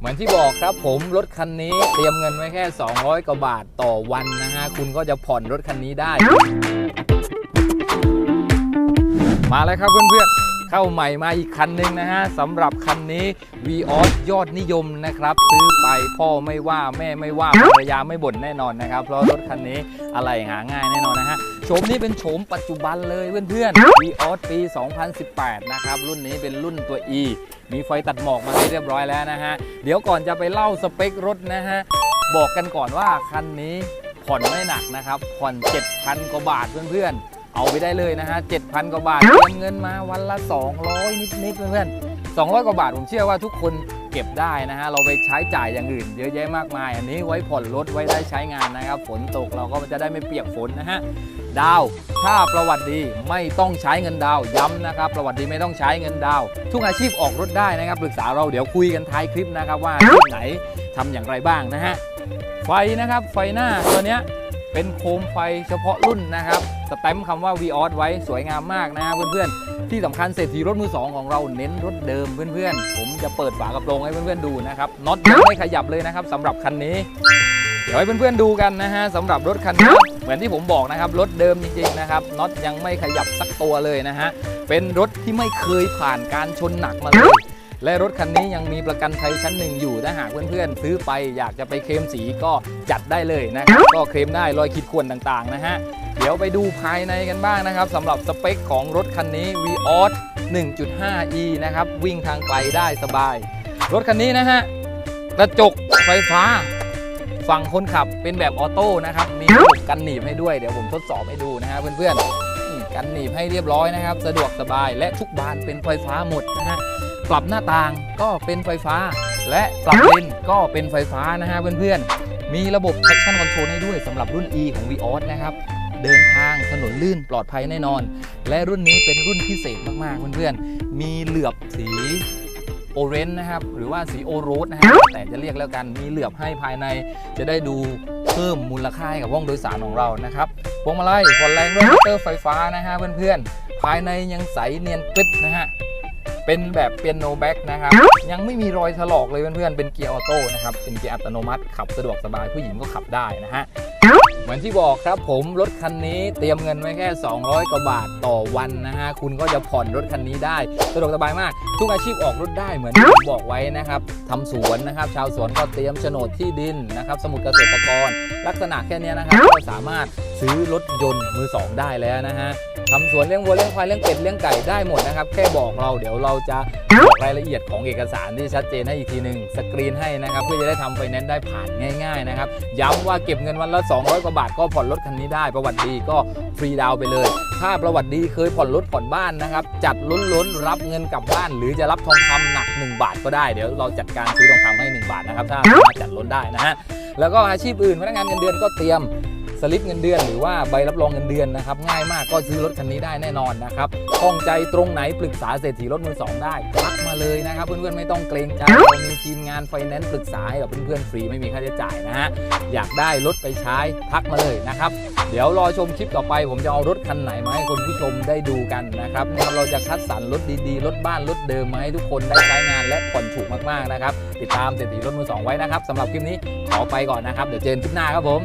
เหมือนที่บอกครับผมรถคันนี้เตรียมเงินไว้แค่ 200 กว่าบาทต่อวันนะฮะ คุณก็จะผ่อนรถคันนี้ได้ มาแล้วครับเพื่อนๆ เข้าใหม่มาอีกคันหนึ่งนะฮะสำหรับคันนี้ v ีออสยอดนิยมนะครับ ซื้อไปพ่อไม่ว่าแม่ไม่ว่าภรรยาไม่บ่นแน่นอนนะครับ เพราะรถคันนี้อะไรหาง่ายแน่นอนนะฮะ ฉมนี้เป็นโฉมปัจจุบันเลยเพื่อนๆ v ีออสปี 2018 นะครับ รุ่นนี้เป็นรุ่นตัว E มีไฟตัดหมอกมาให้เรียบร้อยแล้วนะฮะ เดี๋ยวก่อนจะไปเล่าสเปครถนะฮะ บอกกันก่อนว่าคันนี้ผ่อนไม่หนักนะครับ ผ่อน 7,000 กว่าบาทเพื่อนๆเอาไปได้เลยนะฮะ 7,000 กว่าบาทเตรียมเงินมาวันละ 200 นิดๆเพื่อนๆ200 กว่าบาทผมเชื่อว่าทุกคน เก็บได้นะฮะเราไปใช้จ่ายอย่างอื่น เยอะแยะมากมาย อันนี้ไว้ผ่อนรถไว้ได้ใช้งานนะครับ ฝนตกเราก็จะได้ไม่เปียกฝนนะฮะดาว ถ้าประวัติดีไม่ต้องใช้เงินดาวย้ำนะครับ ประวัติดีไม่ต้องใช้เงินดาว ทุกอาชีพออกรถได้นะครับปรึกษาเราเดี๋ยวคุยกันท้ายคลิปนะครับว่าอาชีพไหนทำอย่างไรบ้างนะฮะไฟนะครับไฟหน้าตัวเนี้ยเป็นโคมไฟเฉพาะรุ่นนะครับ สแตมป์คำว่า v ีออสไว้สวยงามมากนะฮะเพื่อนๆ ที่สำคัญเศรษฐีรถมือสองของเราเน้นรถเดิมเพื่อนๆ ผมจะเปิดฝากระโปรงให้เพื่อนๆดูนะครับน็อตยังไม่ขยับเลยนะครับสำหรับคันนี้ เดี๋ยวให้เพื่อนๆดูกันนะฮะสำหรับรถคันนี้เหมือนที่ผมบอกนะครับรถเดิมจริงๆนะครับน็อตยังไม่ขยับสักตัวเลยนะฮะเป็นรถที่ไม่เคยผ่านการชนหนักมาเลย และรถคันนี้ยังมีประกันภัยชั้นหนึ่งอยู่ถ้าหากเพื่อนๆซื้อไปอยากจะไปเคลมสีก็จัดได้เลยนะครับก็เคลมได้รอยขีดข่วนต่างๆนะฮะเดี๋ยวไปดูภายในกันบ้างนะครับสำหรับสเปคของรถคันนี้ v ีออส 1.5e นะครับวิ่งทางไกลได้สบาย รถคันนี้นะฮะกระจกไฟฟ้าฝั่งคนขับเป็นแบบออโต้นะครับ มีระบบกันหนีบให้ด้วย เดี๋ยวผมทดสอบให้ดูนะฮะเพื่อนๆกันหนีบให้เรียบร้อยนะครับ สะดวกสบายและทุกบานเป็นไฟฟ้าหมดนะฮะ ปรับหน้าต่างก็เป็นไฟฟ้า และปรับเลนก็เป็นไฟฟ้านะฮะเพื่อนๆ มีระบบ traction control ให้ด้วยสำหรับรุ่น E ของ v ีออนะครับ เดินทางถนนลื่นปลอดภัยแน่นอน และรุ่นนี้เป็นรุ่นพิเศษมากๆเพื่อนๆ มีเหลือบสีโอเรนจ์นะครับหรือว่าสีโอโรสนะฮะแต่จะเรียกแล้วกันมีเหลือบให้ภายใน จะได้ดูเพิ่มมูลค่าให้กับห้องโดยสารของเรานะครับพวงมาลัยผ่อนแรงด้วยมอเตอร์ไฟฟ้านะฮะเพื่อนๆภายในยังใสเนียนกริบนะฮะ เป็นแบบเปียโนแบ็กนะครับ ยังไม่มีรอยถลอกเลยเพื่อนๆ เป็นเกียร์ออโต้นะครับ เป็นเกียร์อัตโนมัติขับสะดวกสบายผู้หญิงก็ขับได้นะฮะเหมือนที่บอกครับผมรถคันนี้เตรียมเงินไว้แค่ 200 กว่าบาทต่อวันนะฮะ คุณก็จะผ่อนรถคันนี้ได้ สะดวกสบายมาก ทุกอาชีพออกรถได้เหมือนที่ผมบอกไว้นะครับทำสวนนะครับ ชาวสวนก็เตรียมโฉนดที่ดินนะครับ สมุดเกษตรกร ลักษณะแค่นี้นะครับก็สามารถซื้อรถยนต์มือสองได้แล้วนะฮะ ทำสวนเลี้ยงวัวเลี้ยงควายเลี้ยงเป็ดเลี้ยงไก่ได้หมดนะครับ แค่บอกเราเดี๋ยวเราจะบอกรายละเอียดของเอกสารที่ชัดเจนให้อีกทีหนึ่งสกรีนให้นะครับเพื่อจะได้ทำไฟแนนซ์ได้ผ่านง่ายๆนะครับย้ำว่าเก็บเงินวันละ 200 กว่าบาทก็ผ่อนรถคันนี้ได้ ประวัติดีก็ฟรีดาวน์ไปเลย ถ้าประวัติดีเคยผ่อนรถผ่อนบ้านนะครับจัดล้นๆรับเงินกลับบ้าน หรือจะรับทองคำหนัก 1 บาทก็ได้เดี๋ยวเราจัดการซื้อทองคำให้ 1 บาทนะครับถ้าจัดล้นได้นะฮะแล้วก็อาชีพอื่นพนักงานเงินเดือนก็เตรียม สลิปเงินเดือน หรือว่าใบรับรองเงินเดือนนะครับง่ายมากก็ซื้อรถคันนี้ได้แน่นอนนะครับข้องใจตรงไหนปรึกษาเศรษฐีรถมือสองได้ทักมาเลยนะครับ เพื่อนๆไม่ต้องเกรงใจเรามีทีมงานไฟแนนซ์ปรึกษาให้กับเพื่อนๆฟรีไม่มีค่าใช้จ่ายนะฮะอยากได้รถไปใช้ทักมาเลยนะครับเดี๋ยวรอชมคลิปต่อไป ผมจะเอารถคันไหนมาให้คุณผู้ชมได้ดูกันนะครับนะครับเราจะคัดสรรรถดีๆ รถบ้านรถเดิมมาให้ทุกคนได้ใช้งานและผ่อนถูกมากๆนะครับ ติดตามเศรษฐีรถมือสองไว้นะครับสำหรับคลิปนี้ขอไปก่อนนะครับ เดี๋ยวเจอกันคลิปหน้าครับผม